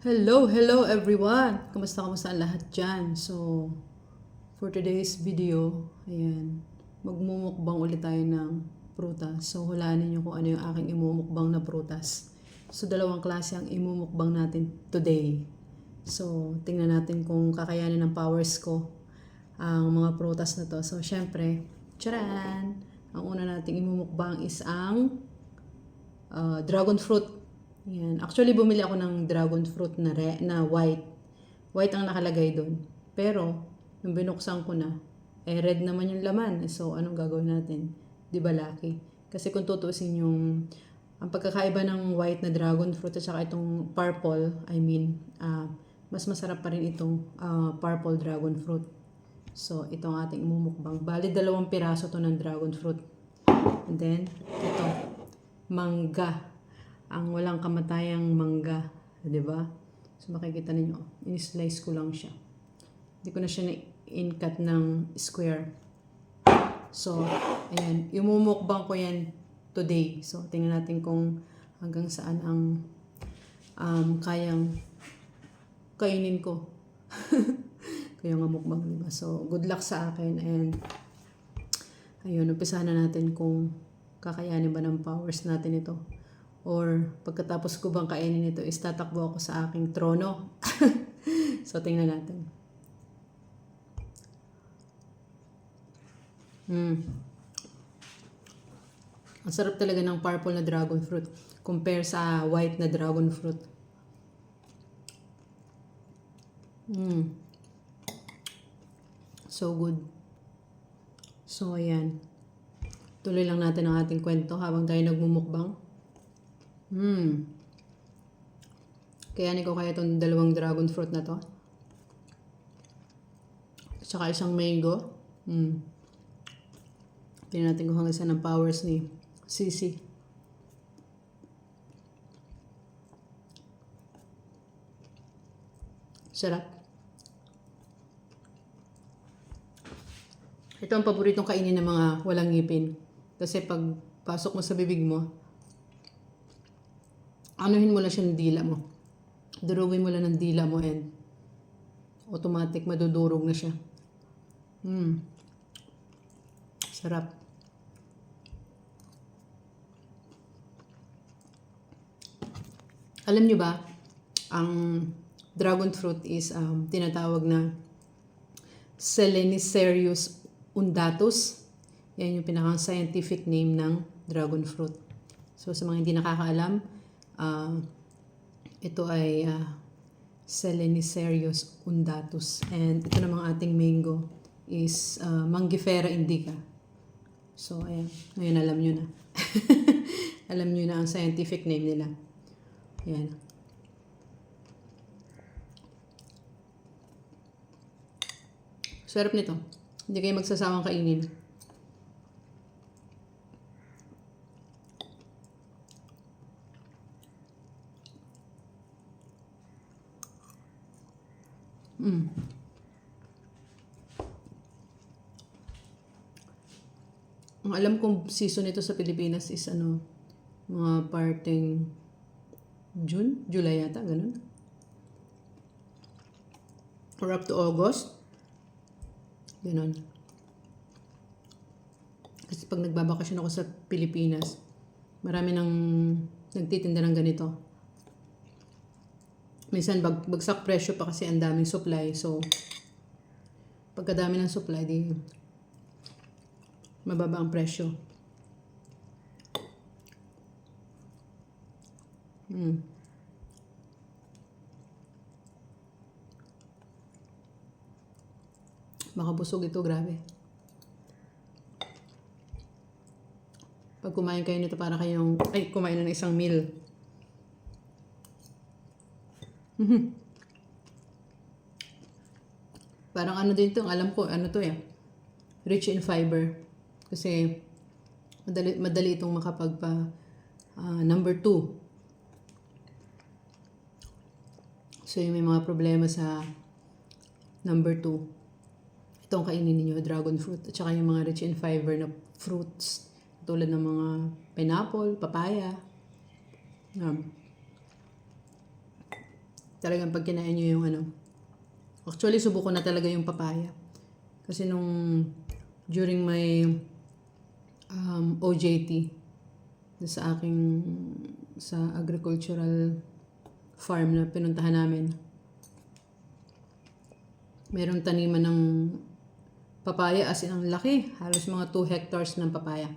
Hello, hello everyone! Kamusta kamusta ang lahat dyan? So, for today's video, ayan, magmumukbang ulit tayo ng prutas. So, hulaan ninyo kung ano yung aking imumukbang na prutas. So, dalawang klase ang imumukbang natin today. So, tingnan natin kung kakayanin ng powers ko ang mga prutas na to. So, syempre, charan! Ang una nating imumukbang is ang uh, dragon fruit. Yan. Actually, bumili ako ng dragon fruit na, re, na white. White ang nakalagay doon. Pero, nung binuksan ko na, eh red naman yung laman. So, anong gagawin natin? Di ba lucky? Kasi kung tutuusin yung, ang pagkakaiba ng white na dragon fruit at saka itong purple, I mean, ah, mas masarap pa rin itong ah, purple dragon fruit. So, ito ang ating imumukbang. Bali, dalawang piraso to ng dragon fruit. And then, ito, mangga. Ang walang kamatayang mangga. di ba? So, makikita ninyo, in-slice ko lang siya. Hindi ko na siya na-in-cut ng square. So, ayan, imumukbang ko yan today. So, tingnan natin kung hanggang saan ang um, kayang kainin ko. Kaya nga mukbang, diba? So, good luck sa akin and ayun, umpisahan na natin kung kakayanin ba ng powers natin ito. Or pagkatapos ko bang kainin ito, is tatakbo ako sa aking trono. so, tingnan natin. Hmm. Ang sarap talaga ng purple na dragon fruit compare sa white na dragon fruit. Mm. So good. So ayan. Tuloy lang natin ang ating kwento habang tayo nagmumukbang. Hmm. Kayanin ko kaya itong dalawang dragon fruit na to. Tsaka isang mango. Hmm. Tingnan natin kung hanggang saan ang powers ni Sisi. Sarap. Ito ang paboritong kainin ng mga walang ngipin. Kasi pag pasok mo sa bibig mo, anuhin mo lang siya ng dila mo. Durugin mo lang ng dila mo and automatic madudurog na siya. Hmm. Sarap. Alam nyo ba, ang dragon fruit is um, tinatawag na Selenicerius undatus. Yan yung pinakang scientific name ng dragon fruit. So sa mga hindi nakakaalam, uh, ito ay uh, Selenicerius undatus. And ito namang ating mango is uh, Mangifera indica. So ayan, ngayon alam nyo na. alam nyo na ang scientific name nila. Ayan. Sarap nito. Hindi kayo magsasawang kainin. Mm. Ang alam kong season nito sa Pilipinas is ano, mga parting June, July yata, ganun. Or up to August. Ganun. Kasi pag nagbabakasyon ako sa Pilipinas, marami nang nagtitinda ng ganito. Minsan bag, bagsak presyo pa kasi ang daming supply. So, pagkadami ng supply, di mababa ang presyo. Mm. Makabusog ito, grabe. Pag kumain kayo nito, para kayong, ay, kumain na ng isang meal. Mhm. Parang ano din to, alam ko, ano to eh. Rich in fiber. Kasi, madali, madali itong makapagpa, ah, number two. So, yung may mga problema sa number two, itong kainin ninyo, dragon fruit, at saka yung mga rich in fiber na fruits, tulad ng mga pineapple, papaya. Um, Talagang pag kinain nyo yung ano. Actually, subuko na talaga yung papaya. Kasi nung during my um, OJT sa aking sa agricultural farm na pinuntahan namin. Merong taniman ng papaya as in ang laki. Halos mga 2 hectares ng papaya.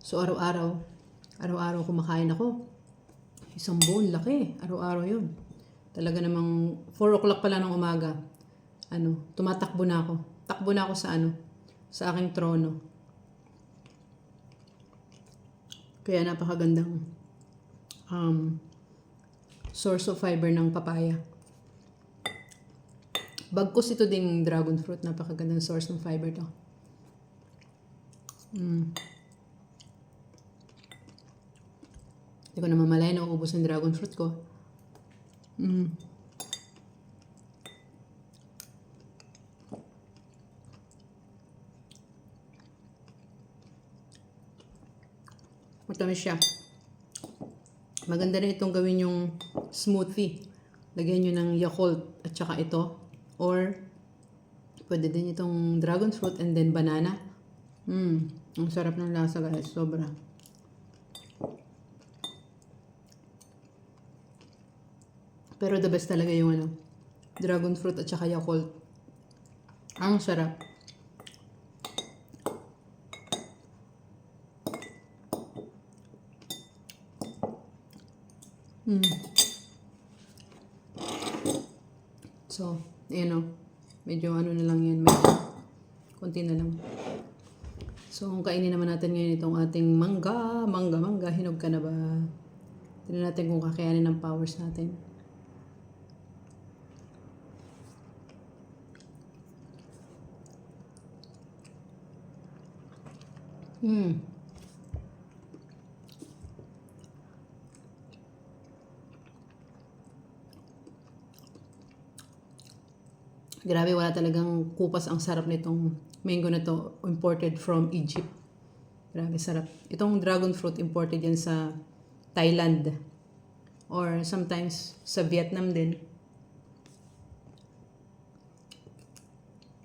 So araw-araw, araw-araw kumakain ako. Isang bowl, laki. Araw-araw yun. Talaga namang 4 o'clock pala ng umaga. Ano, tumatakbo na ako. Takbo na ako sa ano, sa aking trono. Kaya napakagandang um, source of fiber ng papaya. Bagkus ito ding dragon fruit. Napakagandang source ng fiber to. Mm. Hindi ko naman malaya na uubos ng dragon fruit ko. Mm. Matamis siya. Maganda rin itong gawin yung smoothie. Lagyan nyo ng Yakult at saka ito. Or, pwede din itong dragon fruit and then banana. Mmm, ang sarap ng lasa guys. Sobra. Pero the best talaga yung ano, dragon fruit at saka Yakult. Ang sarap. Mm. So, ayan o. Medyo ano na lang yan. Medyo konti na lang. So, kung kainin naman natin ngayon itong ating mangga, mangga, mangga, hinog ka na ba? Tignan natin kung kakayanin ng powers natin. Hmm. Grabe, wala talagang kupas ang sarap nitong mango na to imported from Egypt. Grabe, sarap. Itong dragon fruit imported yan sa Thailand. Or sometimes sa Vietnam din.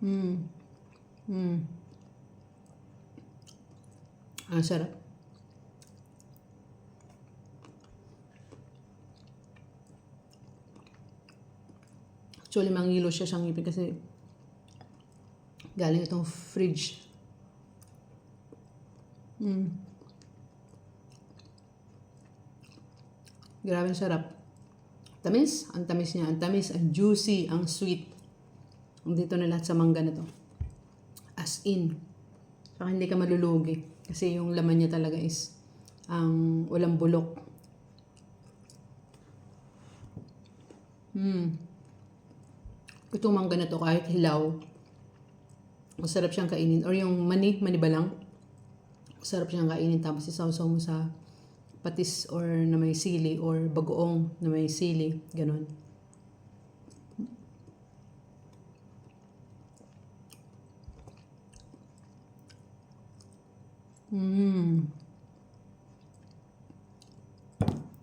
Mm. Mm. Ang sarap. Actually, mangilo siya siyang ngipin kasi galing itong fridge. Mm. Grabe sarap. Tamis. Ang tamis niya. Ang tamis, ang juicy, ang sweet. Dito na lahat sa mangga na to. As in. Saka hindi ka malulugi. Kasi yung laman niya talaga is ang walang bulok. Hmm. Itong mangga na to kahit hilaw, masarap siyang kainin. Or yung mani, mani ba lang? Masarap siyang kainin. Tapos isaw-saw mo sa patis or na may sili or bagoong na may sili. Ganon. Mmm.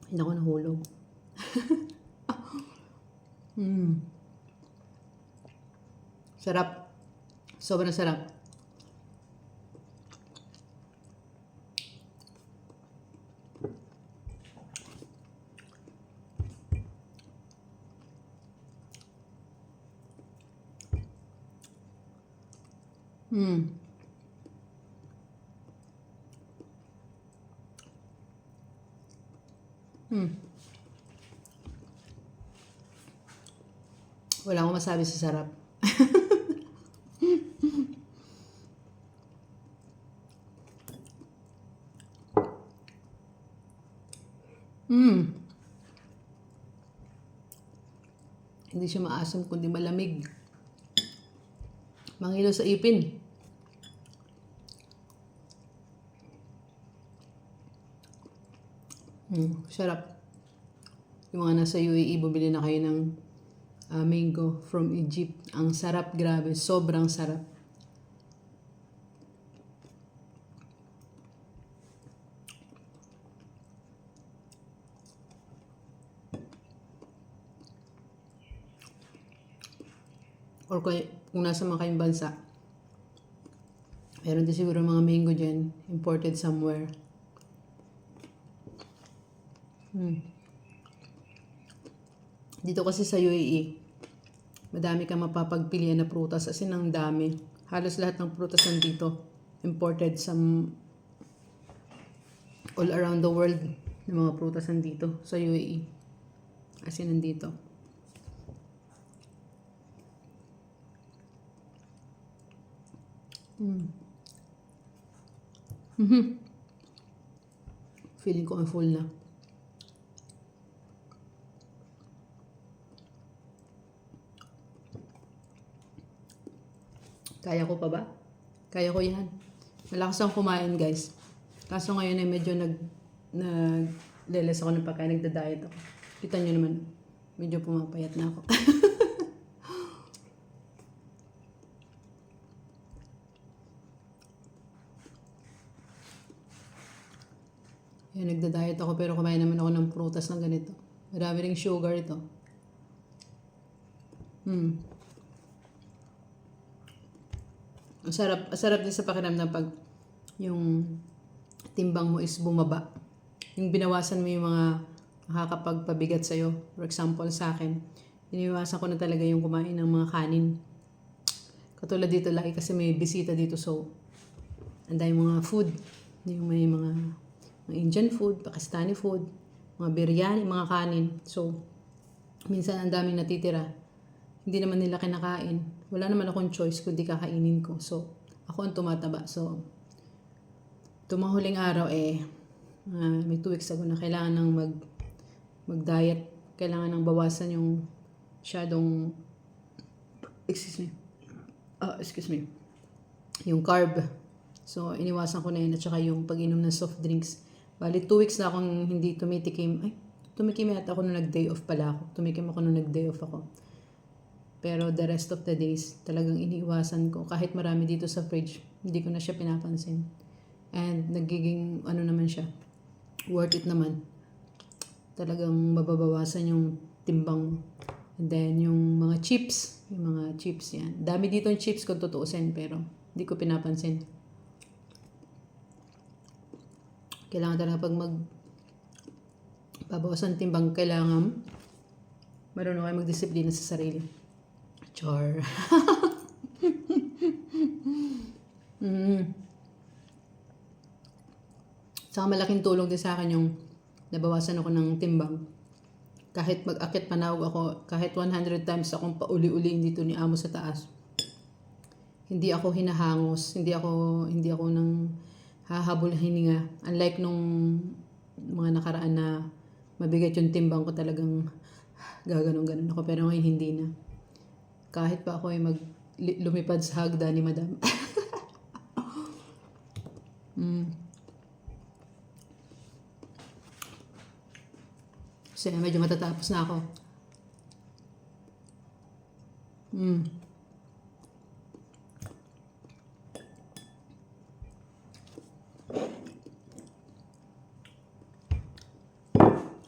Hindi ako nahulog. Mmm. Sarap. Sobrang sarap. Hmm. Hmm. Wala akong masabi sa sarap. Hmm. Hindi siya maasim kundi malamig. Mangilo sa ipin. Hmm, sarap. Yung mga nasa UAE, bumili na kayo ng uh, mango from Egypt. Ang sarap, grabe. Sobrang sarap. Or kay, kung nasa mga kayong bansa, meron din siguro mga mango dyan, imported somewhere. Hmm. Dito kasi sa UAE, madami kang mapapagpilian na prutas, as in ang dami. Halos lahat ng prutas nandito, imported some all around the world ng mga prutas nandito sa UAE. As in nandito. Mm. Mhm. Feeling ko ang full na. Kaya ko pa ba? Kaya ko yan. Malakas akong kumain, guys. Kaso ngayon ay medyo nag nagleles ako ng pagkain, nagda-diet ako. Kita nyo naman, medyo pumapayat na ako. Yan, nagda-diet ako pero kumain naman ako ng prutas ng ganito. Marami ring sugar ito. Hmm. Ang sarap, ang sarap din sa pakiramdam pag yung timbang mo is bumaba. Yung binawasan mo yung mga nakakapagpabigat sa'yo. For example, sa akin, iniwasan ko na talaga yung kumain ng mga kanin. Katulad dito lagi kasi may bisita dito so ang dami mga food. Yung may mga, mga Indian food, Pakistani food, mga biryani, mga kanin. So, minsan ang daming natitira. Hindi naman nila kinakain. Wala naman akong choice kundi kakainin ko. So, ako ang tumataba. So, tumahuling araw eh, ah, may two weeks ago na kailangan ng mag, mag-diet. Kailangan ng bawasan yung masyadong, excuse me, ah, excuse me, yung carb. So, iniwasan ko na yun at saka yung pag-inom ng soft drinks. Bali, two weeks na akong hindi tumitikim. Ay, tumikim yata ako nung nag-day off pala ako. Tumikim ako nung nag-day off ako. Pero the rest of the days, talagang iniiwasan ko. Kahit marami dito sa fridge, hindi ko na siya pinapansin. And nagiging, ano naman siya, worth it naman. Talagang mababawasan yung timbang. And then, yung mga chips, yung mga chips yan. Dami dito yung chips kung tutuusin, pero hindi ko pinapansin. Kailangan talaga pag mag babawasan timbang, kailangan marunong kayo magdisiplina sa sarili. Char. mm. Saka malaking tulong din sa akin yung nabawasan ako ng timbang. Kahit mag-akit panawag ako, kahit 100 times akong pauli-uliin dito ni Amo sa taas. Hindi ako hinahangos, hindi ako hindi ako nang hahabol na hininga. Unlike nung mga nakaraan na mabigat yung timbang ko talagang gaganon-ganon ako. Pero ngayon hindi na. Kahit pa ako ay mag lumipad sa hagda ni madam. mm. Kasi medyo matatapos na ako. Mm.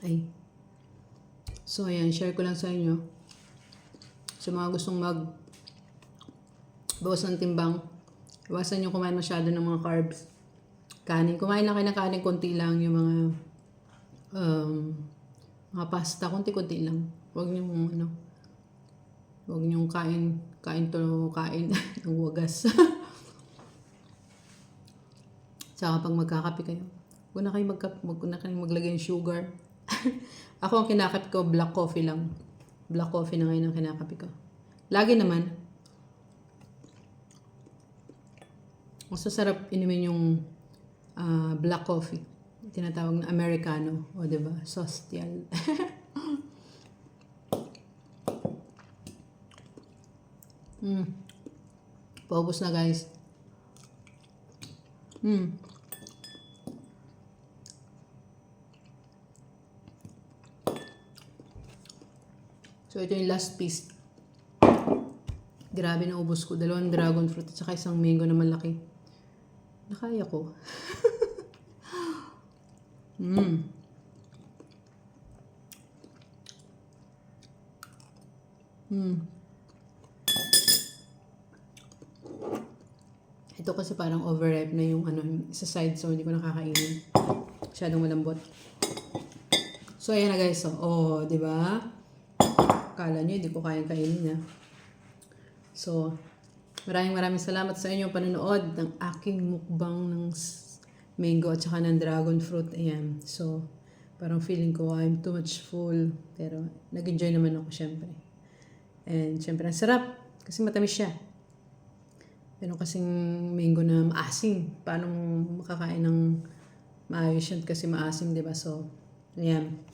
Ay. So, ayan. Share ko lang sa inyo. Sa mga gustong mag bawas ng timbang, iwasan nyo kumain masyado ng mga carbs. Kanin. Kumain lang kayo ng kanin, konti lang yung mga um, mga pasta, konti-konti lang. Huwag nyo ano, huwag nyo kain, kain to kain ng wagas. Saka pag magkakape kayo, huwag na kayo, magkap, huwag na kayo maglagay ng sugar. Ako ang kinakape ko, black coffee lang. Black coffee na ngayon ang kinakape ko. Lagi naman, mas masarap inumin yung ah, black coffee. Tinatawag na Americano. O, ba? Sostial. mm. Paubos na, guys. Mm. So, ito yung last piece. Grabe na ubos ko. Dalawang dragon fruit at saka isang mango na malaki. Nakaya ko. mm. Mm. Ito kasi parang overripe na yung ano, sa side so hindi ko nakakainin. Masyadong malambot. So ayan na guys. So, oh, di ba? Kala nyo, hindi ko kayang kainin niya. So, maraming maraming salamat sa inyong panonood ng aking mukbang ng mango at saka ng dragon fruit. Ayan. So, parang feeling ko I'm too much full. Pero, nag-enjoy naman ako syempre. And syempre, ang sarap. Kasi matamis siya. Pero kasing mango na maasim. Paano makakain ng maayos yun kasi maasim, di ba? So, ayan.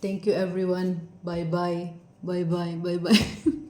Thank you everyone. Bye bye. Bye bye. Bye bye.